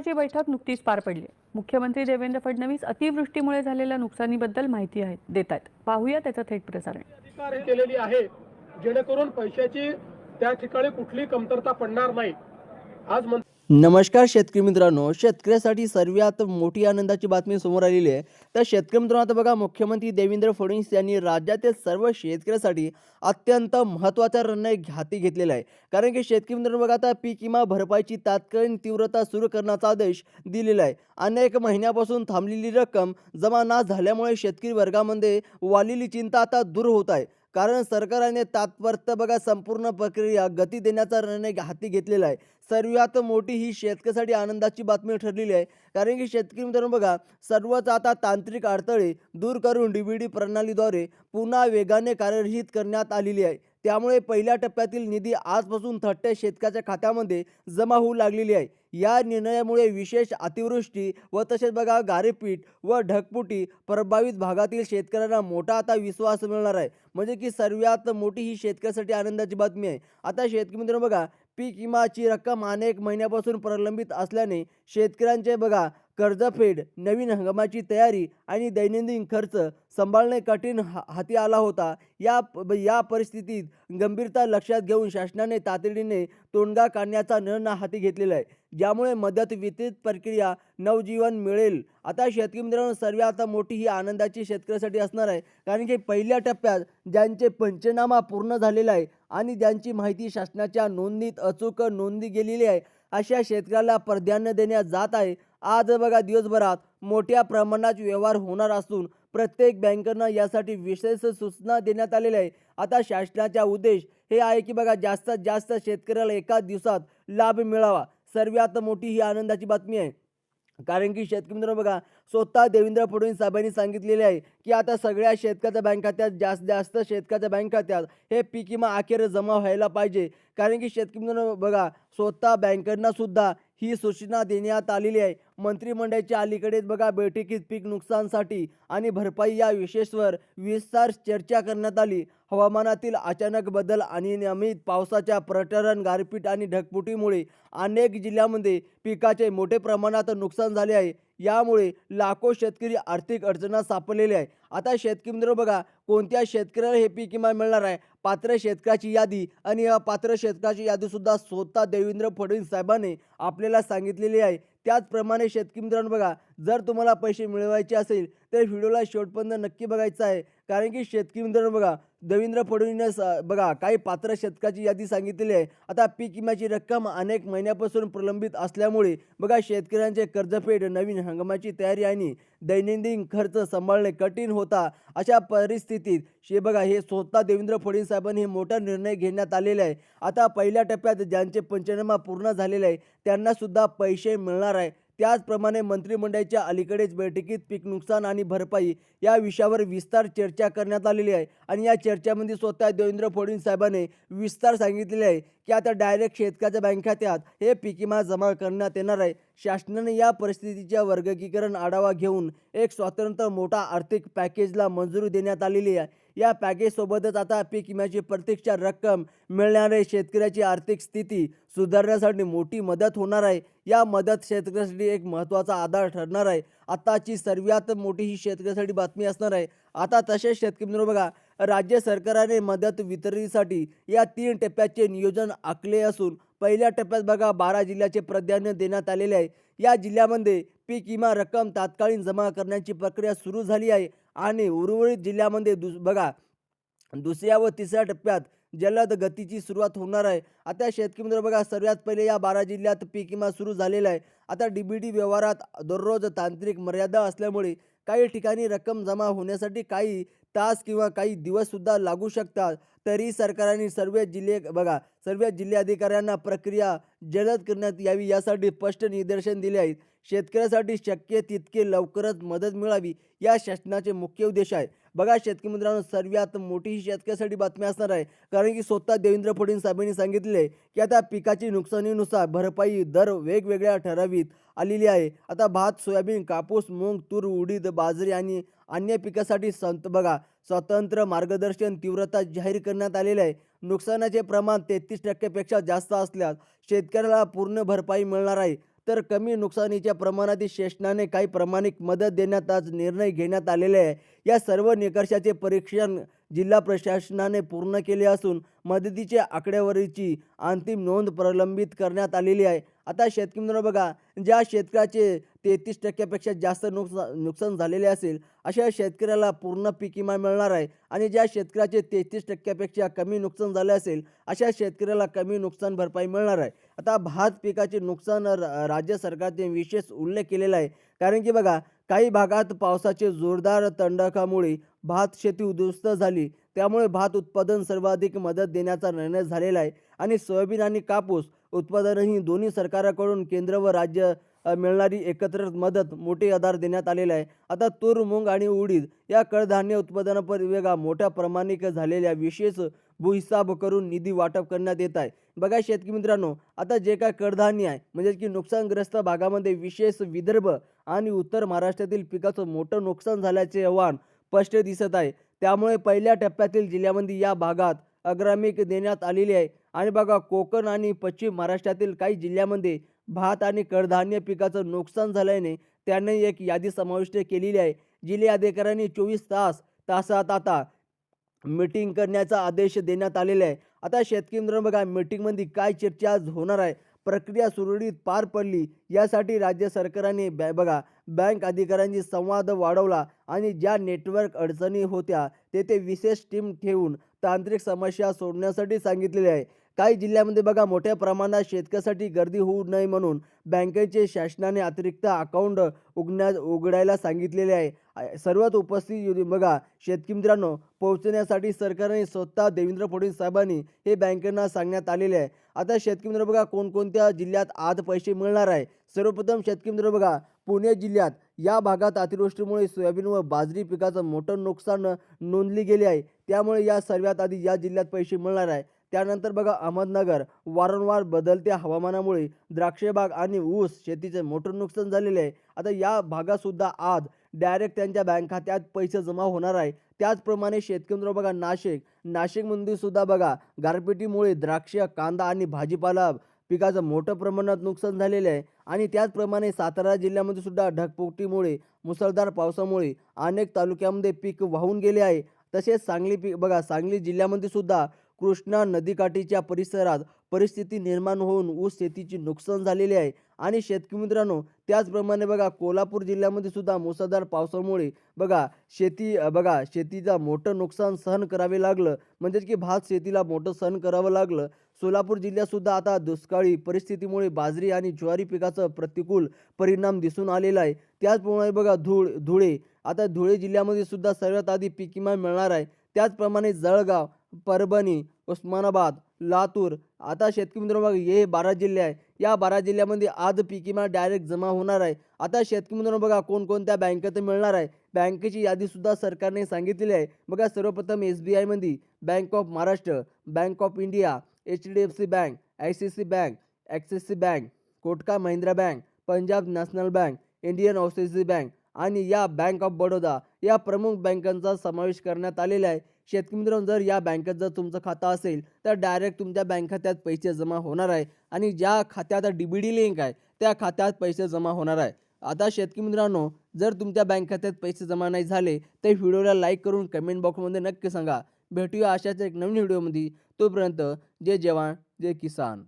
ची बैठक नुकतीच पार पडली. मुख्यमंत्री देवेंद्र फडणवीस अतिवृष्टीमुळे झालेल्या नुकसानीबद्दल माहिती आहे देत आहेत पाहूया त्याचं थेट प्रसारण. केलेली आहे जेणेकरून पैशाची त्या ठिकाणी कुठली कमतरता पडणार नाही. आज मंत्री नमस्कार शेतकरी मित्रांनो शेतकऱ्यासाठी सर्वात मोठी आनंदाची बातमी समोर आलेली आहे. तर शेतकरी मित्रांनो आता बघा मुख्यमंत्री देवेंद्र फडणवीस यांनी राज्यातील सर्व शेतकऱ्यासाठी अत्यंत महत्त्वाचा निर्णय हाती घेतलेला आहे. कारण की शेतकरी मित्रांनो बघा आता पीक विमा भरपाईची तात्कालीन तीव्रता सुरू करण्याचा आदेश दिलेला आहे. अनेक महिन्यापासून थांबलेली रक्कम जमा न झाल्यामुळे शेतकरी वर्गामध्ये वालेली चिंता आता दूर होत आहे. कारण सरकारने तात्पर्य बघा संपूर्ण प्रक्रिया गती देण्याचा निर्णय हाती घेतलेला आहे. सर्वात मोठी ही शेतकऱ्यासाठी आनंदाची बातमी ठरलेली आहे. कारण की शेतकरी मित्रांनो बघा सर्वच आता तांत्रिक अडथळे दूर करून डी बी डी प्रणालीद्वारे पुन्हा वेगाने कार्यरहित करण्यात आलेली आहे. त्यामुळे पहिल्या टप्प्यातील निधी आजपासून थट्टे शेतकऱ्याच्या खात्यामध्ये जमा होऊ लागलेली आहे. या निर्णयामुळे विशेष अतिवृष्टी व तसेच बघा गारेपीठ व ढगपुटी प्रभावित भागातील शेतकऱ्यांना मोठा आता विश्वास मिळणार आहे. म्हणजे की सर्वात मोठी ही शेतकऱ्यासाठी आनंदाची बातमी आहे. आता शेतकरी मित्रांनो बघा पीक विमाची रक्कम अनेक महिन्यापासून प्रलंबित असल्याने शेतकऱ्यांचे बघा कर्जफेड नवीन हंगामाची तयारी आणि दैनंदिन खर्च सांभाळणे कठीण हा हाती आला होता. या या परिस्थितीत गंभीरता लक्षात घेऊन शासनाने तातडीने तोडगा काढण्याचा निर्णय हाती घेतलेला आहे. ज्यामुळे मदत वितरित प्रक्रिया नवजीवन मिळेल. आता शेतकरी मित्रांनो आता मोठी ही आनंदाची शेतकऱ्यासाठी असणार आहे. कारण की पहिल्या टप्प्यात ज्यांचे पंचनामा पूर्ण झालेला आहे आणि ज्यांची माहिती शासनाच्या नोंदणीत अचूक नोंदी गेलेली आहे अशा शेतकऱ्याला प्राधान्य देण्यात जात आहे. आज बघा दिवसभरात मोठ्या प्रमाणात व्यवहार होणार असून प्रत्येक बँकांना यासाठी विशेष सूचना देण्यात आलेल्या आहे. आता शासनाचा उद्देश हे आहे की बघा जास्तीत जास्त शेतकऱ्याला एका दिवसात लाभ मिळावा. सर्वात मोठी ही आनंदाची बातमी आहे. कारण की शेतकरी मित्रांनो बघा स्वतः देवेंद्र फडणवीस साहेबांनी सांगितलेले आहे की आता सगळ्या शेतकऱ्याच्या बँक खात्यात जास्त जास्त शेतकऱ्याच्या बँक खात्यात हे पीक विमा अखेर जमा व्हायला पाहिजे. कारण की शेतकरी मित्रांनो बघा स्वतः बँकांना सुद्धा ही सूचना देण्यात आलेली आहे. मंत्रिमंडळाच्या अलीकडेच बघा बैठकीत पीक नुकसानसाठी आणि भरपाई या विषयावर विस्तार चर्चा करण्यात आली. हवामानातील अचानक बदल आणि नियमित पावसाच्या प्रटरण गारपीट आणि ढगफुटीमुळे अनेक जिल्ह्यामध्ये पिकाचे मोठे प्रमाणात नुकसान झाले आहे. यामुळे लाखो शेतकरी आर्थिक अडचणात सापडलेले आहे आता शेतकरी मित्र बघा कोणत्या शेतकऱ्याला हे पीक विमा मिळणार आहे? पात्र शेतकऱ्याची यादी आणि अपात्र शेतकऱ्याची यादीसुद्धा स्वतः देवेंद्र फडणवीस साहेबांनी आपल्याला सांगितलेली आहे. त्याचप्रमाणे शेतकरी मित्रांनो बघा जर तुम्हाला पैसे मिळवायचे असेल तर व्हिडिओला शेवटपर्यंत नक्की बघायचं आहे. कारण की शेतकरी मित्रांनो बघा देवेंद्र फडणवीस बघा काही पात्र शेतकाची यादी सांगितलेली आहे. आता पीक विम्याची रक्कम अनेक महिन्यापासून प्रलंबित असल्यामुळे बघा शेतकऱ्यांचे कर्जफेड नवीन हंगामाची तयारी आणि दैनंदिन खर्च सांभाळणे कठीण होता अशा परिस्थितीत शे बघा हे स्वतः देवेंद्र फडणवीस साहेबांनी हे मोठा निर्णय घेण्यात आलेला आहे. आता पहिल्या टप्प्यात ज्यांचे पंचनामा पूर्ण झालेले आहे त्यांनासुद्धा पैसे मिळणार आहे. त्याचप्रमाणे मंत्रिमंडळाच्या अलीकडेच बैठकीत पीक नुकसान आणि भरपाई या विषयावर विस्तार चर्चा करण्यात आलेली आहे. आणि या चर्चेमध्ये स्वतः देवेंद्र फडणवीस साहेबांनी विस्तार सांगितलेले आहे की आता डायरेक्ट शेतकऱ्याच्या बँक खात्यात हे पीक विमा जमा करण्यात येणार आहे. शासनाने या परिस्थितीच्या वर्गीकरण आढावा घेऊन एक स्वतंत्र मोठा आर्थिक पॅकेजला मंजुरी देण्यात आलेली आहे. या पॅकेजसोबतच आता पीक विम्याची प्रत्यक्ष रक्कम मिळणारे शेतकऱ्याची आर्थिक स्थिती सुधारण्यासाठी मोठी मदत होणार आहे. या मदत शेतकऱ्यासाठी एक महत्त्वाचा आधार ठरणार आहे. आताची सर्वात मोठी ही शेतकऱ्यासाठी बातमी असणार आहे. आता तसेच शेतकरी मित्र बघा राज्य सरकारने मदत वितरणीसाठी या तीन टप्प्याचे नियोजन आखले असून पहिल्या टप्प्यात बघा बारा जिल्ह्याचे प्राधान्य देण्यात आलेले आहे. या जिल्ह्यामध्ये पीक विमा रक्कम तात्कालीन जमा करण्याची प्रक्रिया सुरू झाली आहे. आणि उर्वरित जिल्ह्यामध्ये दुस बघा दुसऱ्या व तिसऱ्या टप्प्यात जलद गतीची सुरुवात होणार आहे. आता शेतकरी मित्र बघा सर्वात पहिले या बारा जिल्ह्यात पीक विमा सुरू झालेला आहे. आता डी बी डी व्यवहारात दररोज तांत्रिक मर्यादा असल्यामुळे काही ठिकाणी रक्कम जमा होण्यासाठी काही तास किंवा काही दिवससुद्धा लागू शकतात. तरी सरकारने सर्व जिल्हे बघा सर्व जिल्हाधिकाऱ्यांना प्रक्रिया जलद करण्यात यावी यासाठी स्पष्ट निदर्शन दिले आहेत. शेतकऱ्यासाठी शक्य तितके लवकरच मदत मिळावी या शासनाचे मुख्य उद्देश आहे. बघा शेतकरी मित्रांनो सर्वात मोठी ही शेतकऱ्यासाठी बातमी असणार आहे. कारण की स्वतः देवेंद्र फडणवीस साहेबांनी सांगितले की आता पिकाची नुकसानीनुसार भरपाई दर वेगवेगळ्या ठरावीत आलेली आहे. आता भात सोयाबीन कापूस मूग तूर उडीद बाजरी आणि अन्य पिकासाठी संत बघा स्वतंत्र मार्गदर्शन तीव्रता जाहीर करण्यात आलेले आहे. नुकसानाचे प्रमाण तेहतीस टक्केपेक्षा जास्त असल्यास शेतकऱ्याला पूर्ण भरपाई मिळणार आहे. तर कमी नुकसानीच्या प्रमाणातील शासनाने काही प्रमाणिक मदत देण्यात आज निर्णय घेण्यात आलेले आहे. या सर्व निकषाचे परीक्षण जिल्हा प्रशासनाने पूर्ण केले असून मदतीच्या आकडेवारीची अंतिम नोंद प्रलंबित करण्यात आलेली आहे. आता शेतकरी बघा ज्या शेतकऱ्याचे तेहतीस टक्क्यापेक्षा जास्त नुकसान नुकसान झालेले असेल अशा शेतकऱ्याला पूर्ण पीक विमा मिळणार आहे आणि ज्या शेतकऱ्याचे तेहतीस टक्क्यापेक्षा कमी नुकसान झाले असेल अशा शेतकऱ्याला कमी नुकसान भरपाई मिळणार आहे. आता भात पिकाचे नुकसान र- राज्य सरकारने विशेष उल्लेख केलेला आहे. कारण की बघा काही भागात पावसाचे जोरदार तंडकामुळे भात शेती उद्ध्वस्त झाली. त्यामुळे भात उत्पादन सर्वाधिक मदत देण्याचा निर्णय झालेला आहे. आणि सोयाबीन आणि कापूस उत्पादनही दोन्ही सरकाराकडून केंद्र व राज्य मिळणारी एकत्र मदत मोठे आधार देण्यात आलेला आहे. आता तूर मूग आणि उडीद या कडधान्य उत्पादनापर वेगा मोठ्या प्रमाणिक झालेल्या विशेष भूहिसाब करून निधी वाटप करण्यात येत आहे. बघा शेतकरी मित्रांनो आता जे काय कडधान्य आहे म्हणजे की नुकसानग्रस्त भागामध्ये विशेष विदर्भ आणि उत्तर महाराष्ट्रातील पिकाचं मोठं नुकसान झाल्याचे आव्हान स्पष्ट दिसत आहे. त्यामुळे पहिल्या टप्प्यातील जिल्ह्यामध्ये या भागात अग्रामिक देण्यात आलेली आहे. आणि बघा कोकण आणि पश्चिम महाराष्ट्रातील काही जिल्ह्यामध्ये भात आणि कडधान्य पिकाचं नुकसान झाल्याने त्याने एक यादी समाविष्ट केलेली आहे जिल्हा अधिकाऱ्यांनी चोवीस तास तासात आता मीटिंग करण्याचा आदेश देण्यात आलेला आहे. आता शेतकरी मित्रांनो बघा मीटिंगमध्ये काय चर्चा आज होणार आहे? प्रक्रिया सुरळीत पार पडली यासाठी राज्य सरकारने बॅ बघा बँक अधिकाऱ्यांशी संवाद वाढवला आणि ज्या नेटवर्क अडचणी होत्या तेथे विशेष टीम ठेवून तांत्रिक समस्या सोडण्यासाठी सांगितलेले आहे. काही जिल्ह्यामध्ये बघा मोठ्या प्रमाणात शेतकऱ्यासाठी गर्दी होऊ नये म्हणून बँकेचे शासनाने अतिरिक्त अकाउंट उघडण्या उघडायला सांगितलेले आहे. सर्वात उपस्थित बघा शेतकरी मित्रांनो पोहोचण्यासाठी सरकारने स्वतः देवेंद्र फडणवीस साहेबांनी हे बँकांना सांगण्यात आलेले आहे. आता शेतकरी मित्र बघा कोणकोणत्या जिल्ह्यात आज पैसे मिळणार आहे? सर्वप्रथम शेतकरी मित्र बघा पुणे जिल्ह्यात या भागात अतिवृष्टीमुळे सोयाबीन व बाजरी पिकाचं मोठं नुकसान नोंदली गेली आहे. त्यामुळे या सर्वात आधी या जिल्ह्यात पैसे मिळणार आहे. त्यानंतर बघा अहमदनगर. वारंवार बदलत्या हवामानामुळे द्राक्षबाग आणि ऊस शेतीचे मोठं नुकसान झालेले आहे. आता या भागातसुद्धा आज डायरेक्ट त्यांच्या बँक खात्यात पैसे जमा होणार आहे. त्याचप्रमाणे शेतकेंद्र बघा नाशिक. नाशिकमध्ये सुद्धा बघा गारपिटीमुळे द्राक्ष कांदा आणि भाजीपाला पिकाचं मोठं प्रमाणात नुकसान झालेलं आहे. आणि त्याचप्रमाणे सातारा जिल्ह्यामध्ये सुद्धा ढगफुटीमुळे मुसळधार पावसामुळे अनेक तालुक्यामध्ये पीक वाहून गेले आहे. तसेच सांगली पीक बघा सांगली जिल्ह्यामध्ये सुद्धा कृष्णा नदीकाठीच्या परिसरात परिस्थिती निर्माण होऊन ऊस शेतीची नुकसान झालेली आहे. आणि शेतकरी मित्रांनो त्याचप्रमाणे बघा कोल्हापूर जिल्ह्यामध्ये सुद्धा मुसळधार पावसामुळे बघा शेती बघा शेतीचा मोठं नुकसान सहन करावे लागलं. म्हणजेच की भात शेतीला मोठं सहन करावं लागलं. सोलापूर जिल्ह्यातसुद्धा आता दुष्काळी परिस्थितीमुळे बाजरी आणि ज्वारी पिकाचं प्रतिकूल परिणाम दिसून आलेला आहे. त्याचप्रमाणे बघा धूळ धुळे. आता धुळे जिल्ह्यामध्ये सुद्धा सर्वात आधी पीक विमा मिळणार आहे. त्याचप्रमाणे जळगाव. परभणी उस्मानाबाद लातूर. आता शेतकरी मित्र बघा हे बारा जिल्हे आहे. या बारा जिल्ह्यामध्ये आज पिकीमा डायरेक्ट जमा होणार आहे. आता शेतकरी मित्रांनो बघा कोणकोणत्या बँकेत मिळणार आहे? बँकेची यादीसुद्धा सरकारने सांगितलेली आहे. बघा सर्वप्रथम एस बी आयमध्ये bank of Maharashtra bank of India H D F C bank I C C bank Axis bank Kotak Mahindra bank Punjab national bank Indian overseas bank आणि या बँक ऑफ बडोदा या प्रमुख बँकांचा समावेश करण्यात आलेला आहे. शेतकरी मित्रांनो जर या बँकेत जर तुमचं खातं असेल तर डायरेक्ट तुमच्या बँक खात्यात पैसे जमा होणार आहे. आणि ज्या खात्यात डी बी डी लिंक आहे त्या खात्यात पैसे जमा होणार आहे. आता शेतकरी मित्रांनो जर तुमच्या बँक खात्यात पैसे जमा नाही झाले तर व्हिडिओला लाईक करून कमेंट बॉक्समध्ये नक्की सांगा. भेटूया अशाच एक नवीन व्हिडिओमध्ये. तोपर्यंत जय जवान जय किसान.